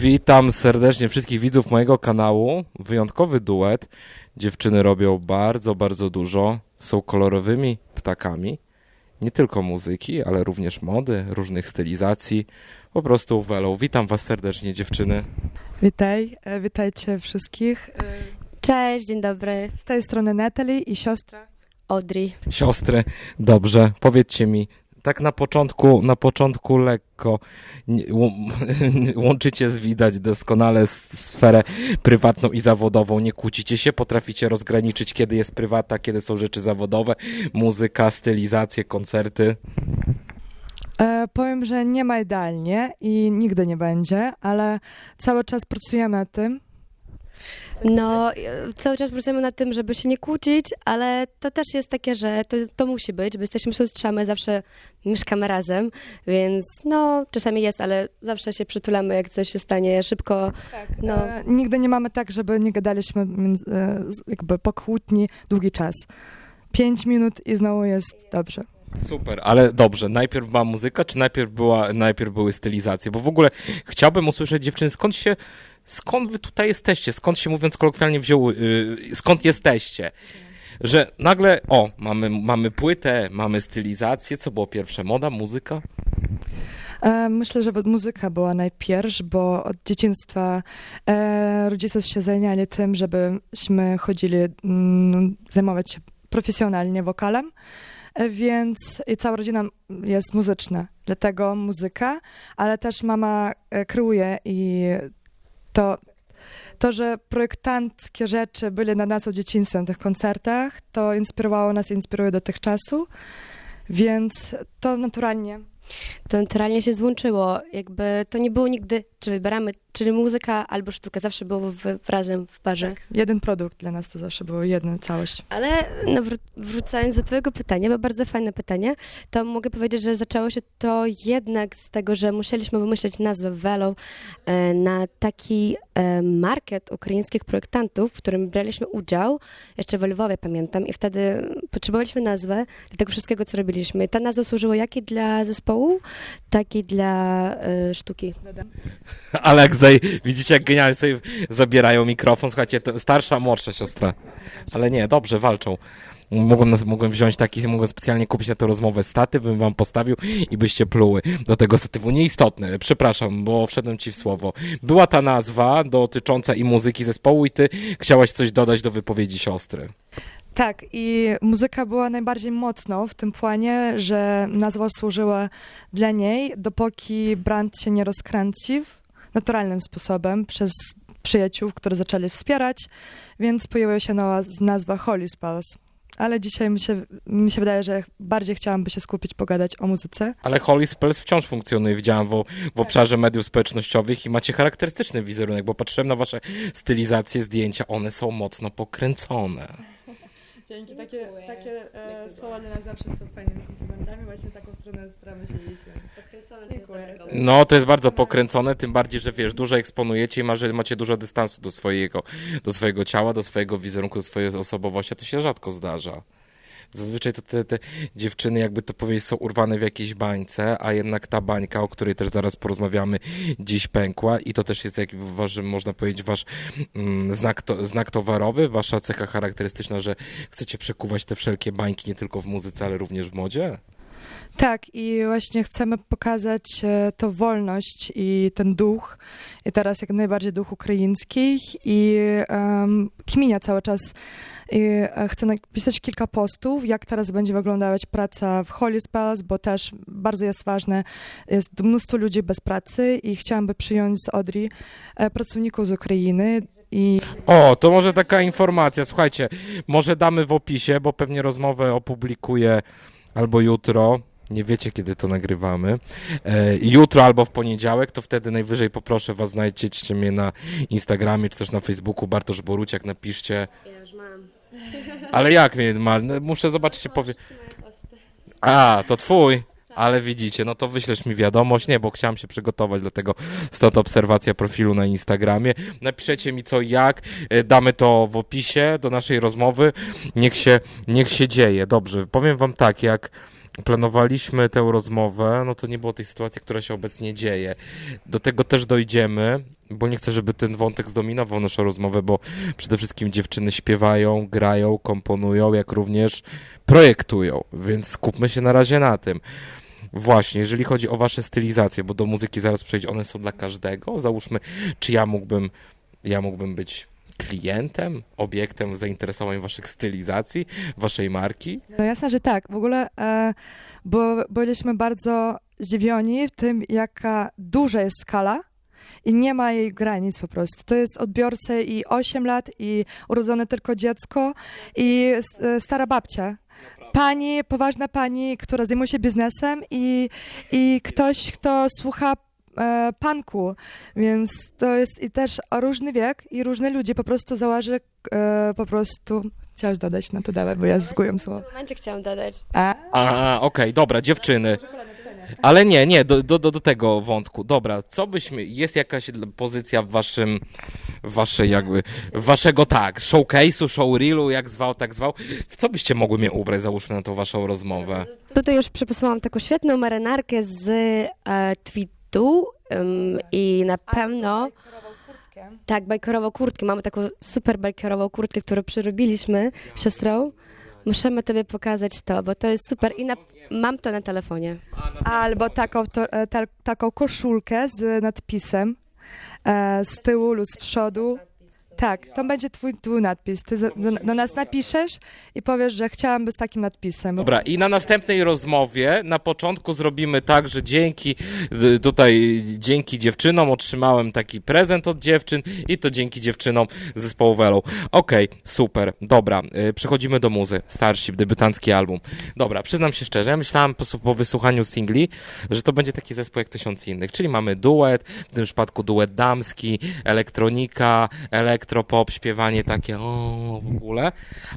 Witam serdecznie wszystkich widzów mojego kanału. Wyjątkowy duet. Dziewczyny robią bardzo, bardzo dużo. Są kolorowymi ptakami. Nie tylko muzyki, ale również mody, różnych stylizacji. Po prostu welą. Witam was serdecznie dziewczyny. Witaj, e, witajcie wszystkich. E, Cześć, dzień dobry. Z tej strony Natalie i siostra. Audrey. Siostry, dobrze, powiedzcie mi, tak na początku, na początku lekko łączycie z widać doskonale sferę prywatną i zawodową, nie kłócicie się, potraficie rozgraniczyć, kiedy jest prywata, kiedy są rzeczy zawodowe, muzyka, stylizacje, koncerty. E, powiem, że nie ma idealnie i nigdy nie będzie, ale cały czas pracujemy nad tym. No, e, cały czas pracujemy nad tym, żeby się nie kłócić, ale to też jest takie, że to, to musi być, bo jesteśmy siostrami, zawsze mieszkamy razem, więc no, czasami jest, ale zawsze się przytulamy, jak coś się stanie szybko. No. E, nigdy nie mamy tak, żeby nie gadaliśmy e, jakby po kłótni długi czas. Pięć minut i znowu jest dobrze. Super, ale dobrze, najpierw była muzyka, czy najpierw, była, najpierw były stylizacje? Bo w ogóle chciałbym usłyszeć, dziewczyny, skąd się, skąd wy tutaj jesteście? Skąd się, mówiąc kolokwialnie, wzięły, yy, skąd jesteście? Że nagle, o, mamy, mamy płytę, mamy stylizację, co było pierwsze, moda, muzyka? E, myślę, że muzyka była najpierw, bo od dzieciństwa e, rodzice się zajęli tym, żebyśmy chodzili mm, zajmować się profesjonalnie wokalem, e, więc i cała rodzina jest muzyczna, dlatego muzyka, ale też mama kreuje i to, to, że projektanckie rzeczy były na nas od dzieciństwa na tych koncertach, to inspirowało nas, inspiruje do tych czasu, więc to naturalnie. To naturalnie się złączyło, jakby to nie było nigdy, czy wybieramy, czy muzyka albo sztuka, zawsze było w, w, razem w parze. Jeden produkt dla nas to zawsze było jedna całość. Ale no, wró- wracając do Twojego pytania, bo bardzo fajne pytanie, to mogę powiedzieć, że zaczęło się to jednak z tego, że musieliśmy wymyśleć nazwę Velo e, na taki e, market ukraińskich projektantów, w którym braliśmy udział, jeszcze w Lwowie pamiętam, i wtedy potrzebowaliśmy nazwę dla tego wszystkiego, co robiliśmy. I ta nazwa służyła jak i dla zespołu, tak i dla e, sztuki. Ale zaj, widzicie, jak genialnie sobie zabierają mikrofon, słuchajcie, starsza, młodsza siostra. Ale nie, dobrze, walczą. Mogłem, mogłem wziąć taki, mogłem specjalnie kupić na tę rozmowę statyw, bym wam postawił i byście pluły do tego statywu. Nieistotne, przepraszam, bo wszedłem ci w słowo. Była ta nazwa dotycząca i muzyki zespołu i ty chciałaś coś dodać do wypowiedzi siostry. Tak, i muzyka była najbardziej mocno w tym planie, że nazwa służyła dla niej, dopóki brand się nie rozkręcił naturalnym sposobem przez przyjaciół, którzy zaczęli wspierać, więc pojawiła się nazwa Holy Spells. Ale dzisiaj mi się, mi się wydaje, że bardziej chciałam się skupić, pogadać o muzyce. Ale Holy Spells wciąż funkcjonuje, widziałam w, w obszarze mediów społecznościowych i macie charakterystyczny wizerunek, bo patrzyłem na wasze stylizacje, zdjęcia, one są mocno pokręcone. Dzięki, takie, takie e, słowa dla nas zawsze są fajnymi komplementami, właśnie taką stronę staramy się iść, więc Dziękuję. No, to jest bardzo pokręcone, tym bardziej, że wiesz, dużo eksponujecie i macie, macie dużo dystansu do swojego, do swojego ciała, do swojego wizerunku, do swojej osobowości, a to się rzadko zdarza. Zazwyczaj to te, te dziewczyny, jakby to powiedzieć, są urwane w jakiejś bańce, a jednak ta bańka, o której też zaraz porozmawiamy, dziś pękła i to też jest, jakby wasz, można powiedzieć, wasz mm, znak, to, znak towarowy, wasza cecha charakterystyczna, że chcecie przekuwać te wszelkie bańki nie tylko w muzyce, ale również w modzie. Tak, i właśnie chcemy pokazać e, tą wolność i ten duch, i teraz jak najbardziej duch ukraiński i um, kminia cały czas. I e, chcę napisać kilka postów, jak teraz będzie wyglądać praca w Holy Spells, bo też bardzo jest ważne, jest mnóstwo ludzi bez pracy i chciałam przyjąć z Odri e, pracowników z Ukrainy i O, to może taka informacja. Słuchajcie, może damy w opisie, bo pewnie rozmowę opublikuję albo jutro. Nie wiecie, kiedy to nagrywamy. E, jutro albo w poniedziałek, to wtedy najwyżej poproszę was, znajdziecie mnie na Instagramie czy też na Facebooku. Bartosz Boruciak, napiszcie. Ja już mam. Ale jak mnie ma? No, Muszę zobaczyć, powie. A, to twój. Ale widzicie, no to wyślesz mi wiadomość. Nie, bo chciałem się przygotować, dlatego stąd obserwacja profilu na Instagramie. Napiszecie mi co i jak, e, damy to w opisie do naszej rozmowy. Niech się, niech się dzieje. Dobrze, powiem wam tak, jak planowaliśmy tę rozmowę, no to nie było tej sytuacji, która się obecnie dzieje. Do tego też dojdziemy, bo nie chcę, żeby ten wątek zdominował naszą rozmowę, bo przede wszystkim dziewczyny śpiewają, grają, komponują, jak również projektują, więc skupmy się na razie na tym. Właśnie, jeżeli chodzi o wasze stylizacje, bo do muzyki zaraz przejdzie, one są dla każdego. Załóżmy, czy ja mógłbym, ja mógłbym być klientem, obiektem zainteresowań waszych stylizacji, waszej marki? No jasne, że tak. W ogóle e, bo byliśmy bardzo zdziwieni tym, jaka duża jest skala i nie ma jej granic po prostu. To jest odbiorca i 8 lat, i urodzone tylko dziecko, i e, stara babcia. Pani, poważna pani, która zajmuje się biznesem i, i ktoś, kto słucha e, punku, więc to jest i też różny wiek i różne ludzie po prostu założy e, po prostu... Chciałaś dodać, no to dawaj, bo ja zgubiłam W słowo. tym momencie chciałam dodać. A? A, okej, dobra, dziewczyny. Ale nie, nie, do, do, do do tego wątku. Dobra, co byśmy, jest jakaś pozycja w waszym, w waszej jakby, waszego tak, showcase'u, showreelu, jak zwał, tak zwał. W co byście mogły mnie ubrać, załóżmy na tą waszą rozmowę? Tutaj już przepisałam taką świetną marynarkę z e, tweetu em, i na pewno tak, bajkorową kurtkę. Mamy taką super bajkorową kurtkę, którą przyrobiliśmy siostrą. Musimy tobie pokazać to, bo to jest super i na, mam to na telefonie. Albo taką, to, e, ta, taką koszulkę z nadpisem z tyłu lub z przodu. Tak, to będzie twój, twój nadpis. Ty do, do nas napiszesz i powiesz, że chciałam z takim nadpisem. Dobra, i na następnej rozmowie na początku zrobimy tak, że dzięki tutaj, dzięki dziewczynom otrzymałem taki prezent od dziewczyn i to dzięki dziewczynom zespołu Velo. Okej, super, dobra, y, przechodzimy do muzy, Starship, debiutancki album. Dobra, przyznam się szczerze, ja myślałem po, po wysłuchaniu singli, że to będzie taki zespół jak tysiąc innych, czyli mamy duet, w tym przypadku duet damski, elektronika, elektropop, śpiewanie takie o, w ogóle,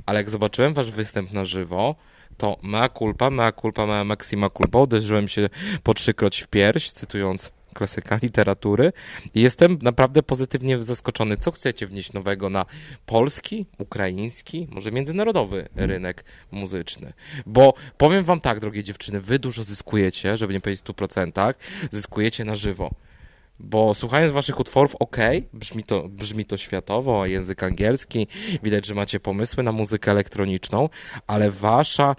ale jak zobaczyłem wasz występ na żywo, to mea culpa, mea culpa, mea maxima culpa, uderzyłem się po trzykroć w pierś, cytując klasyka literatury jestem naprawdę pozytywnie zaskoczony, co chcecie wnieść nowego na polski, ukraiński, może międzynarodowy rynek muzyczny. Bo powiem wam tak, drogie dziewczyny, wy dużo zyskujecie, żeby nie powiedzieć w 100%, zyskujecie na żywo. Bo słuchając waszych utworów, ok, brzmi to, brzmi to światowo, język angielski, widać, że macie pomysły na muzykę elektroniczną, ale wasza,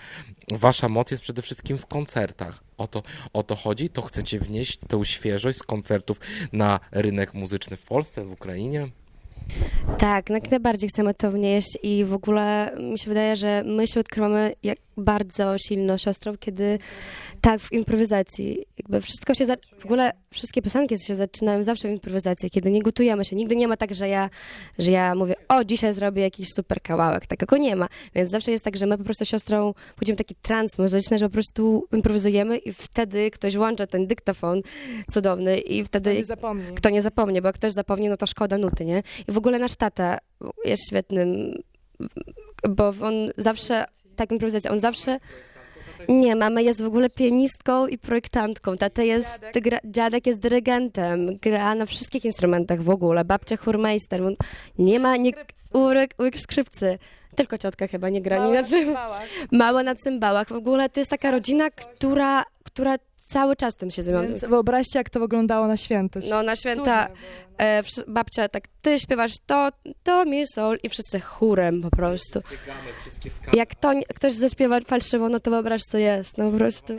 wasza moc jest przede wszystkim w koncertach. O to, o to chodzi, to chcecie wnieść tę świeżość z koncertów na rynek muzyczny w Polsce, w Ukrainie. Tak, jak najbardziej chcemy to wnieść i w ogóle mi się wydaje, że my się odkrywamy jak bardzo silną siostrą, kiedy tak, w improwizacji. Jakby wszystko się, za... w ogóle wszystkie piosenki się zaczynają zawsze w improwizacji, kiedy nie gotujemy się. Nigdy nie ma tak, że ja, że ja mówię, o, dzisiaj zrobię jakiś super kawałek. Takiego nie ma. Więc zawsze jest tak, że my po prostu siostrą wchodzimy taki trans muzyczny, że po prostu improwizujemy i wtedy ktoś włącza ten dyktafon cudowny i wtedy... Nie zapomnij. Kto nie zapomnie, bo jak ktoś zapomni, no to szkoda nuty, nie? I w ogóle nasz tata jest świetnym, bo on zawsze, tak improwizacja, on zawsze... Nie, mama jest w ogóle pianistką i projektantką. Tata jest, gra, dziadek jest dyrygentem, gra na wszystkich instrumentach w ogóle. Babcia chórmeister. Nie ma nie, uryk, uryk skrzypcy. Tylko ciotka chyba nie gra. Nie, znaczy, mała na cymbałach. W ogóle to jest taka rodzina, która, która cały czas tym się zajmuje. Więc wyobraźcie, jak to wyglądało na święty. No na święta e, wsz- babcia tak, ty śpiewasz to, to mi sol i wszyscy chórem po prostu. Jak to, nie- ktoś zaśpiewa falszywo, no to wyobraź co jest, no po prostu.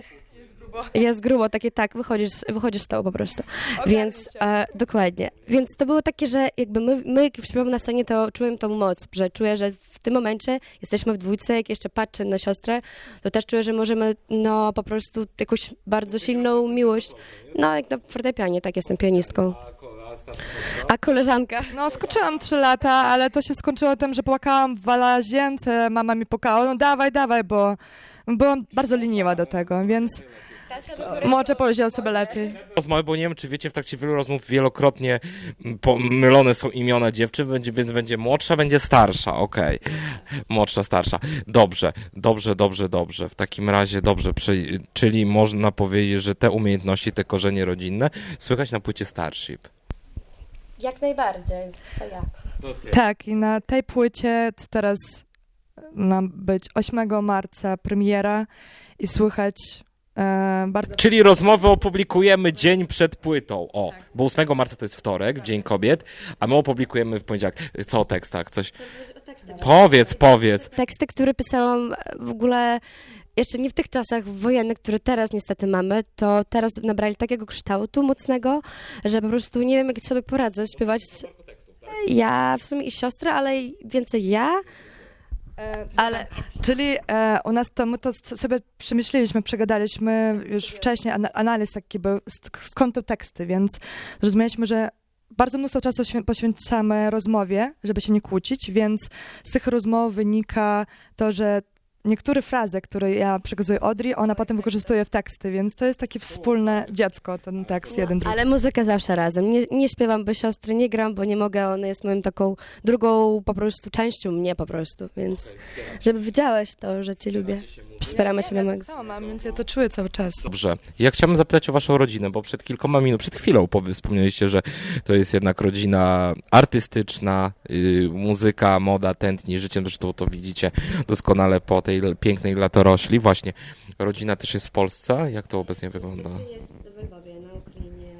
Jest grubo, takie tak, wychodzisz, wychodzisz z tego po prostu. Więc e, dokładnie. Więc to było takie, że jakby my, my jak śpiewamy na scenie, to czułem tą moc, że czuję, że w tym momencie jesteśmy w dwójce, jak jeszcze patrzę na siostrę, to też czuję, że możemy no po prostu jakąś bardzo silną miłość. No jak na fortepianie, tak jestem pianistką. A koleżanka? No, skoczyłam trzy lata, ale to się skończyło tym, że płakałam w łazience, mama mi pukała, no dawaj, dawaj, bo byłam bardzo leniwa do tego, więc może powiedział sobie lepiej. Rozmowy, bo nie wiem, czy wiecie, w trakcie wielu rozmów wielokrotnie pomylone są imiona dziewczyn, będzie, więc będzie młodsza, będzie starsza, okej. Młodsza, starsza. Dobrze, dobrze, dobrze, dobrze. W takim razie dobrze, przy, czyli można powiedzieć, że te umiejętności, te korzenie rodzinne słychać na płycie Starship. Jak najbardziej. To ja. Tak, i na tej płycie, co teraz nam być 8 marca premiera i słuchać e, bardzo Czyli rozmowę opublikujemy dzień przed płytą. O, bo 8 marca to jest wtorek, w Dzień Kobiet, a my opublikujemy w poniedziałek. Co o tekstach? Coś. Powiedz, powiedz. Teksty, które pisałam w ogóle jeszcze nie w tych czasach wojennych, które teraz niestety mamy, to teraz nabrali takiego kształtu mocnego, że po prostu nie wiem, jak sobie poradzę śpiewać. Ja w sumie i siostra, ale więcej ja, E, ale Czyli e, u nas to my to sobie przemyśleliśmy, przegadaliśmy już wcześniej, ana- analiz taki był, sk- skąd te teksty, więc zrozumieliśmy, że bardzo mnóstwo czasu świę- poświęcamy rozmowie, żeby się nie kłócić, więc z tych rozmów wynika to, że niektóre frazy, które ja przekazuję Audrey, ona potem wykorzystuje w teksty, więc to jest takie wspólne dziecko, ten tekst jeden drugi. Ale muzyka zawsze razem. Nie, nie śpiewam bez siostry, nie gram, bo nie mogę. Ona jest moją taką drugą po prostu częścią mnie po prostu, więc żeby wiedziałeś to, że cię lubię. Wspieramy się na tak maks. samo mam, więc ja to czuję cały czas. Dobrze. Ja chciałbym zapytać o waszą rodzinę, bo przed kilkoma minut, przed chwilą wspomnieliście, że to jest jednak rodzina artystyczna, yy, muzyka, moda tętni życiem, zresztą to widzicie doskonale po tej l- pięknej latorośli. Właśnie, rodzina też jest w Polsce? Jak to obecnie wygląda? Jest w Lwowie, na Ukrainie.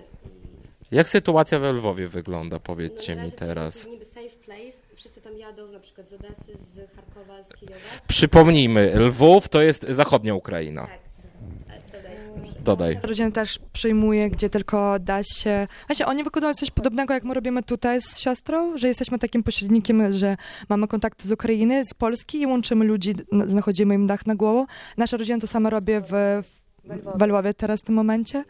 Jak sytuacja we Lwowie wygląda, powiedzcie mi teraz. niby safe place. Wszyscy tam jadą, na przykład z Odessy, z Charkowa, z Kijowa. Przypomnijmy, Lwów to jest zachodnia Ukraina. Tak. Dodaj. Rodzina też przyjmuje, gdzie tylko da się. Właśnie oni wykonują coś podobnego, jak my robimy tutaj z siostrą, że jesteśmy takim pośrednikiem, że mamy kontakty z Ukrainy, z Polski i łączymy ludzi, znachodzimy im dach na głowę. Nasza rodzina to samo robi w, w, w Lwowie teraz w tym momencie.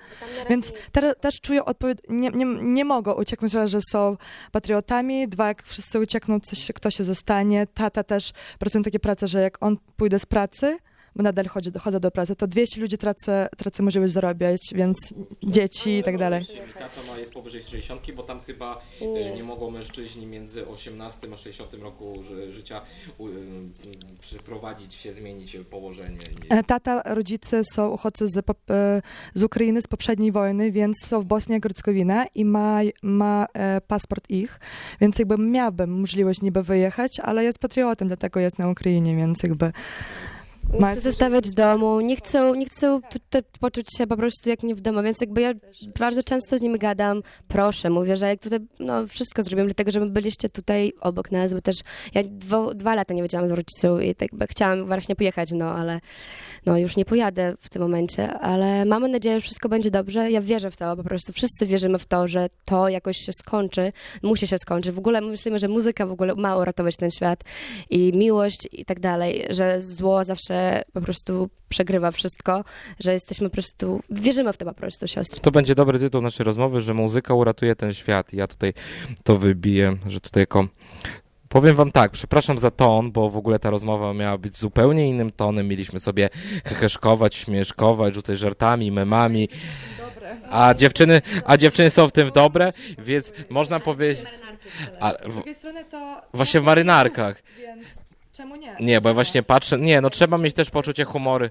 Więc teraz też czuję odpowiedzialność, nie, nie, nie mogą ucieknąć, że są patriotami, dwa, jak wszyscy uciekną, coś, kto się zostanie. Tata też pracuje takie prace, że jak on pójdzie z pracy, bo nadal chodzi, chodzę do pracy, to 200 ludzi tracę, tracę możliwość zarabiać, więc dzieci i tak dalej. Tata ma jest powyżej 60, bo tam chyba Nie. nie mogą mężczyźni między 18 a 60 roku ży- życia u- ym, przyprowadzić się, zmienić położenie. E, Tata, rodzice są uchodźcy z, pop- e, z Ukrainy z poprzedniej wojny, więc są w Bosni i Hercegowina i ma, ma e, paszport ich, więc jakby miałbym możliwość niby wyjechać, ale jest patriotem, dlatego jest na Ukrainie, więc jakby Nie chcę zostawiać domu, nie chcą, nie chcą tutaj poczuć się po prostu jak nie w domu, więc jakby ja bardzo często z nimi gadam, proszę, mówię, że jak tutaj, no wszystko zrobiłem dlatego, żeby byliście tutaj obok nas, bo też ja dwo, dwa lata nie wiedziałam z rodziców i tak jakby chciałam właśnie pojechać, no ale no już nie pojadę w tym momencie, ale mamy nadzieję, że wszystko będzie dobrze, ja wierzę w to, po prostu wszyscy wierzymy w to, że to jakoś się skończy, musi się skończyć, w ogóle myślimy, że muzyka w ogóle ma uratować ten świat i miłość i tak dalej, że zło zawsze po prostu przegrywa wszystko, że jesteśmy po prostu, wierzymy w to po prostu, siostry. To będzie dobry tytuł naszej rozmowy, że muzyka uratuje ten świat. Ja tutaj to wybiję, że tutaj jako... Powiem wam tak, przepraszam za ton, bo w ogóle ta rozmowa miała być zupełnie innym tonem. Mieliśmy sobie heheszkować, śmieszkować, rzucać żartami, memami. A dziewczyny, a dziewczyny są w tym dobre, więc można powiedzieć... A, w, drugiej strony to... właśnie w marynarkach. Czemu nie? Nie, bo ja właśnie patrzę... Nie, no trzeba mieć też poczucie humory.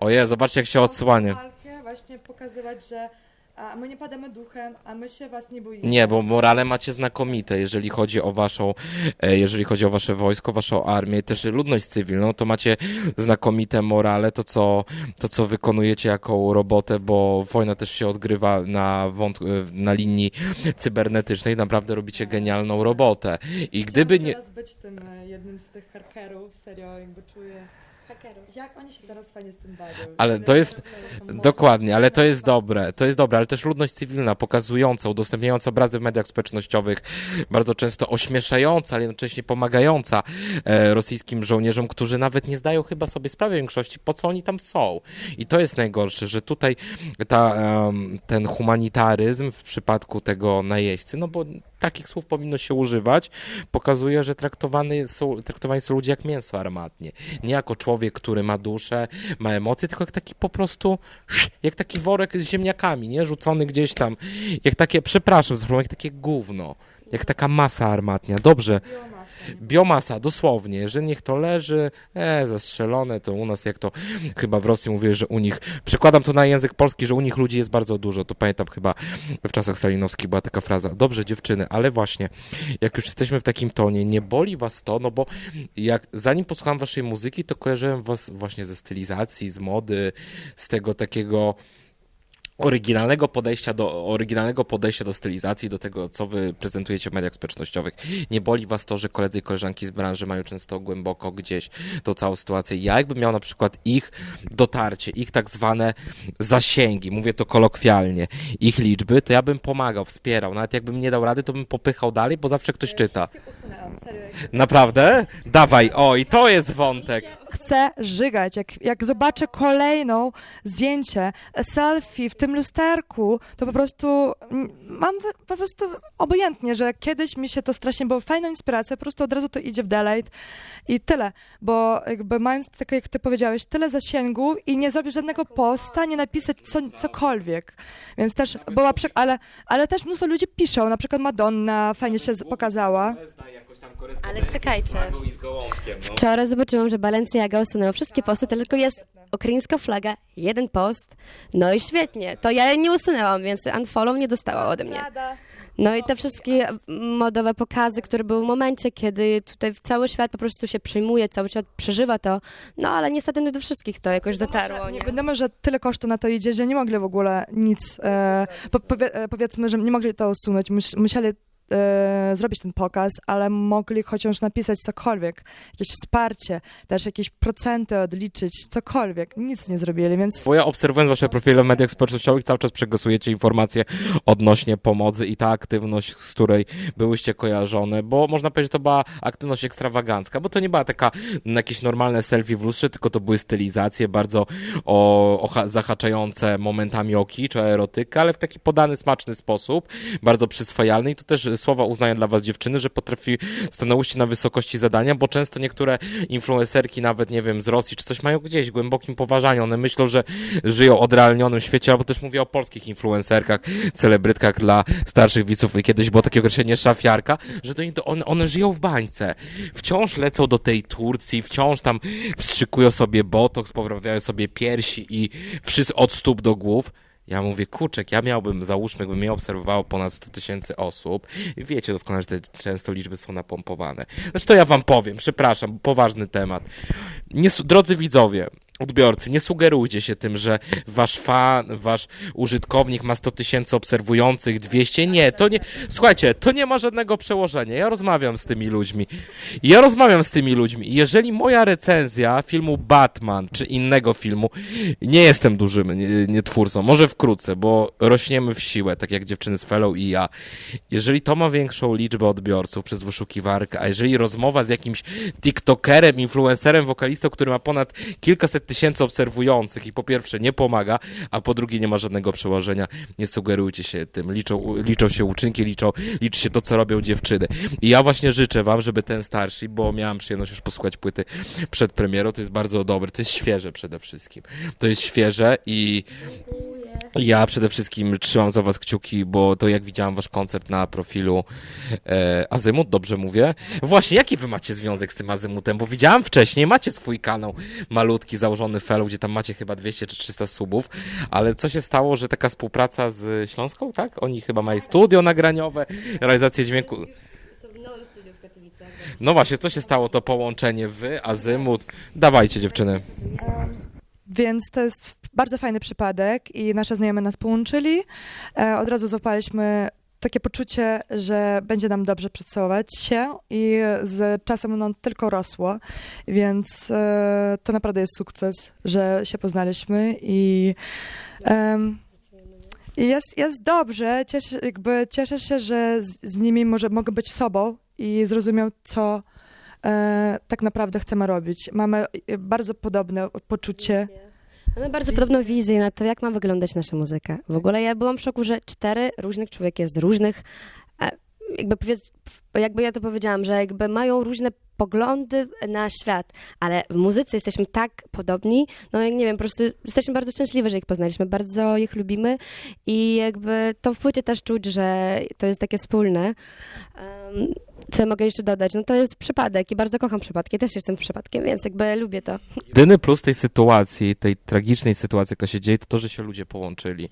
Oje, zobaczcie jak się odsłania. Walkę właśnie pokazywać, że a my nie padamy duchem, a my się was nie boimy. Nie, bo morale macie znakomite, jeżeli chodzi o waszą, e, jeżeli chodzi o wasze wojsko, waszą armię, też ludność cywilną, to macie znakomite morale, to co, to co wykonujecie jako robotę, bo wojna też się odgrywa na, wąt- e, na linii cybernetycznej, naprawdę robicie genialną robotę. I gdyby nie... teraz być tym e, jednym z tych hakerów, serio, jakby czuję... Jak oni się teraz fajnie z tym bawią. Ale to jest- Dokładnie, ale to jest dobre, to jest dobre, ale też ludność cywilna, pokazująca, udostępniająca obrazy w mediach społecznościowych, bardzo często ośmieszająca, ale jednocześnie pomagająca e, rosyjskim żołnierzom, którzy nawet nie zdają chyba sobie sprawy w większości, po co oni tam są. I to jest najgorsze, że tutaj ta, em, ten humanitaryzm w przypadku tego najeźdźcy, no bo takich słów powinno się używać, pokazuje, że traktowany są, traktowani są ludzie jak mięso armatnie. Nie jako człowiek, który ma duszę, ma emocje, tylko jak taki po prostu, jak taki worek z ziemniakami, nie? Rzucony gdzieś tam. Jak takie, przepraszam, za jak takie gówno. Jak taka masa armatnia. Dobrze, Biomasa. Dosłownie, że niech to leży, e, zastrzelone, to u nas jak to chyba w Rosji mówię, że u nich, przekładam to na język polski, że u nich ludzi jest bardzo dużo, to pamiętam chyba w czasach stalinowskich była taka fraza, dobrze dziewczyny, ale właśnie, jak już jesteśmy w takim tonie, nie boli was to, no bo jak zanim posłuchałem waszej muzyki, to kojarzyłem was właśnie ze stylizacji, z mody, z tego takiego oryginalnego podejścia do oryginalnego podejścia do stylizacji, do tego, co wy prezentujecie w mediach społecznościowych. Nie boli was to, że koledzy i koleżanki z branży mają często głęboko gdzieś tą całą sytuację. Ja jakbym miał na przykład ich dotarcie, ich tak zwane zasięgi, mówię to kolokwialnie, ich liczby, to ja bym pomagał, wspierał. Nawet jakbym nie dał rady, to bym popychał dalej, bo zawsze ktoś czyta. Naprawdę? Dawaj, o, i to jest wątek. Chcę żygać. Jak, jak zobaczę kolejną zdjęcie, selfie w tym lusterku, to po prostu mm, mam po prostu obojętnie, że kiedyś mi się to strasznie było fajna inspiracja, po prostu od razu to idzie w delete i tyle, bo jakby mając, tak jak ty powiedziałeś, tyle zasięgu i nie zrobić żadnego posta, nie napisać co, cokolwiek, więc też była, ale, ale też mnóstwo ludzi piszą, na przykład Madonna fajnie się z- pokazała. Ale czekajcie. I z gołąbkiem, no. Wczoraj zobaczyłam, że Balenciaga usunęła wszystkie posty, tylko jest ukraińska flaga, jeden post. No i świetnie. To ja jej nie usunęłam, więc unfollow nie dostała ode mnie. No i te wszystkie modowe pokazy, które były w momencie, kiedy tutaj cały świat po prostu się przyjmuje, cały świat przeżywa to, no ale niestety nie do wszystkich to jakoś dotarło. Nie? Nie wiadomo, że tyle kosztu na to idzie, że nie mogli w ogóle nic, e, po, powie, e, powiedzmy, że nie mogli to usunąć, mus, musieli e, zrobić ten pokaz, ale mogli chociaż napisać cokolwiek, jakieś wsparcie, też jakieś procenty odliczyć, cokolwiek, nic nie zrobili, więc Bo ja obserwując wasze profile w mediach społecznościowych, cały czas przegłosujecie informacje odnośnie pomocy i ta aktywność, z której byłyście kojarzone, bo można powiedzieć, że to była aktywność ekstrawagancka, bo to nie była taka mm, jakieś normalne selfie w lustrze, tylko to były stylizacje bardzo o, ocha- zahaczające momentami o kicz, o erotykę, ale w taki podany, smaczny sposób, bardzo przyswajalny i to też słowa uznania dla was dziewczyny, że potrafi stanęłyście na wysokości zadania, bo często niektóre influencerki, nawet nie wiem, z Rosji czy coś mają gdzieś w głębokim poważaniu. One myślą, że żyją odrealnionym świecie, albo też mówię o polskich influencerkach, celebrytkach dla starszych widzów. Kiedyś było takie określenie szafiarka, że do nich to one, one żyją w bańce. Wciąż lecą do tej Turcji, wciąż tam wstrzykują sobie botoks, poprawiają sobie piersi i wszystko od stóp do głów. Ja mówię, kurczek, ja miałbym, załóżmy, jakby mnie obserwowało ponad 100 tysięcy osób. Wiecie doskonale, że te często liczby są napompowane. To ja wam powiem, przepraszam, poważny temat. Nie, drodzy widzowie, odbiorcy, nie sugerujcie się tym, że wasz fan, wasz użytkownik ma 100 tysięcy obserwujących, 200. Nie, to nie, słuchajcie, to nie ma żadnego przełożenia. Ja rozmawiam z tymi ludźmi. Ja rozmawiam z tymi ludźmi. Jeżeli moja recenzja filmu Batman czy innego filmu, nie jestem dużym nie, nie twórcą, może wkrótce, bo rośniemy w siłę, tak jak dziewczyny z Fellow i ja. Jeżeli to ma większą liczbę odbiorców przez wyszukiwarkę, a jeżeli rozmowa z jakimś TikTokerem, influencerem, wokalistą, który ma ponad kilkaset tysięcy obserwujących i po pierwsze nie pomaga, a po drugie nie ma żadnego przełożenia, nie sugerujcie się tym. Liczą, liczą się uczynki, liczą, liczy się to, co robią dziewczyny. I ja właśnie życzę wam, żeby ten starszy, bo miałem przyjemność już posłuchać płyty przed premierą, to jest bardzo dobre, to jest świeże przede wszystkim. To jest świeże i ja przede wszystkim trzymam za was kciuki, bo to jak widziałem wasz koncert na profilu e, Azymut, dobrze mówię? Właśnie, jaki wy macie związek z tym Azymutem? Bo widziałem wcześniej, macie swój kanał malutki, założony fellow, gdzie tam macie chyba 200 czy 300 subów, ale co się stało, że taka współpraca z Śląską, tak? Oni chyba mają studio nagraniowe, realizację dźwięku. No właśnie, co się stało, to połączenie wy, Azymut? Dawajcie dziewczyny. Więc to jest bardzo fajny przypadek i nasze znajome nas połączyli. E, od razu złapaliśmy takie poczucie, że będzie nam dobrze pracować się i z czasem ono tylko rosło, więc e, to naprawdę jest sukces, że się poznaliśmy i jest, jest dobrze, cieszę, jakby cieszę się, że z, z nimi może mogę być sobą i zrozumiał, co e, tak naprawdę chcemy robić. Mamy e, bardzo podobne poczucie. Mamy bardzo podobną wizję na to, jak ma wyglądać nasza muzyka. W ogóle ja byłam w szoku, że cztery różnych człowieki z różnych, e, jakby, powiedz, jakby ja to powiedziałam, że jakby mają różne poglądy na świat, ale w muzyce jesteśmy tak podobni, no jak nie wiem, po prostu jesteśmy bardzo szczęśliwi, że ich poznaliśmy, bardzo ich lubimy i jakby to w płycie też czuć, że to jest takie wspólne. Em, Co ja mogę jeszcze dodać? No to jest przypadek i bardzo kocham przypadki. Też jestem przypadkiem, więc jakby lubię to. Jedyny plus tej sytuacji, tej tragicznej sytuacji, jaka się dzieje, to to, że się ludzie połączyli.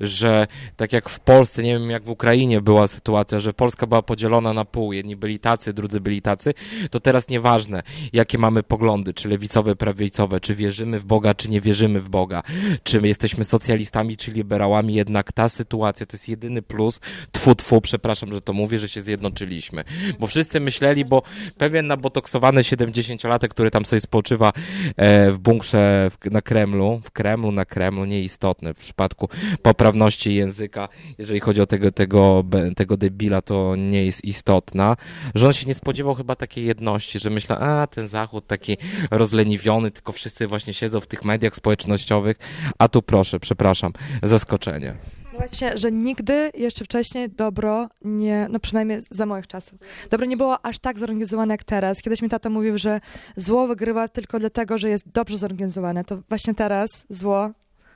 Że tak jak w Polsce, nie wiem jak w Ukrainie była sytuacja, że Polska była podzielona na pół, jedni byli tacy, drudzy byli tacy, to teraz nieważne, jakie mamy poglądy, czy lewicowe, prawicowe, czy wierzymy w Boga, czy nie wierzymy w Boga, czy my jesteśmy socjalistami, czy liberałami, jednak ta sytuacja to jest jedyny plus, tfu, tfu, przepraszam, że to mówię, że się zjednoczyliśmy. Bo wszyscy myśleli, bo pewien nabotoksowany 70-latek, który tam sobie spoczywa e, w bunkrze na Kremlu, w Kremlu, na Kremlu, nieistotne w przypadku poprawności języka, jeżeli chodzi o tego, tego, tego debila, to nie jest istotna, że on się nie spodziewał chyba takiej jedności, że myślał, a ten Zachód taki rozleniwiony, tylko wszyscy właśnie siedzą w tych mediach społecznościowych, a tu proszę, przepraszam, zaskoczenie. Właśnie, że nigdy jeszcze wcześniej dobro nie, no przynajmniej za moich czasów, dobro nie było aż tak zorganizowane jak teraz. Kiedyś mi tata mówił, że zło wygrywa tylko dlatego, że jest dobrze zorganizowane. To właśnie teraz zło,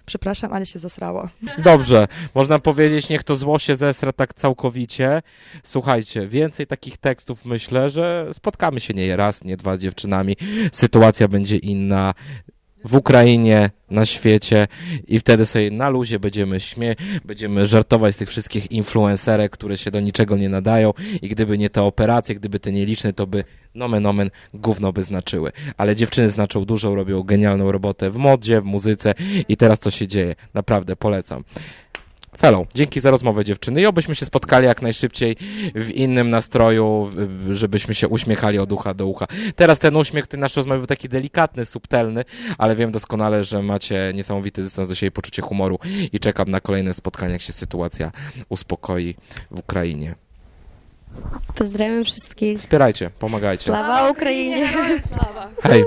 przepraszam, ale się zasrało. Dobrze, można powiedzieć, niech to zło się zesra tak całkowicie. Słuchajcie, więcej takich tekstów myślę, że spotkamy się nie raz, nie dwa z dziewczynami. Sytuacja będzie inna w Ukrainie, na świecie i wtedy sobie na luzie będziemy śmie, będziemy żartować z tych wszystkich influencerek, które się do niczego nie nadają i gdyby nie te operacje, gdyby te nieliczne, to by nomen omen gówno by znaczyły. Ale dziewczyny znaczą dużo, robią genialną robotę w modzie, w muzyce i teraz co się dzieje. Naprawdę polecam. Fellow, dzięki za rozmowę dziewczyny i obyśmy się spotkali jak najszybciej w innym nastroju, żebyśmy się uśmiechali od ucha do ucha. Teraz ten uśmiech, ten nasz rozmowy był taki delikatny, subtelny, ale wiem doskonale, że macie niesamowity dystans do siebie, poczucie humoru i czekam na kolejne spotkania, jak się sytuacja uspokoi w Ukrainie. Pozdrawiam wszystkich. Wspierajcie, pomagajcie. Sława Ukrainie! Hej!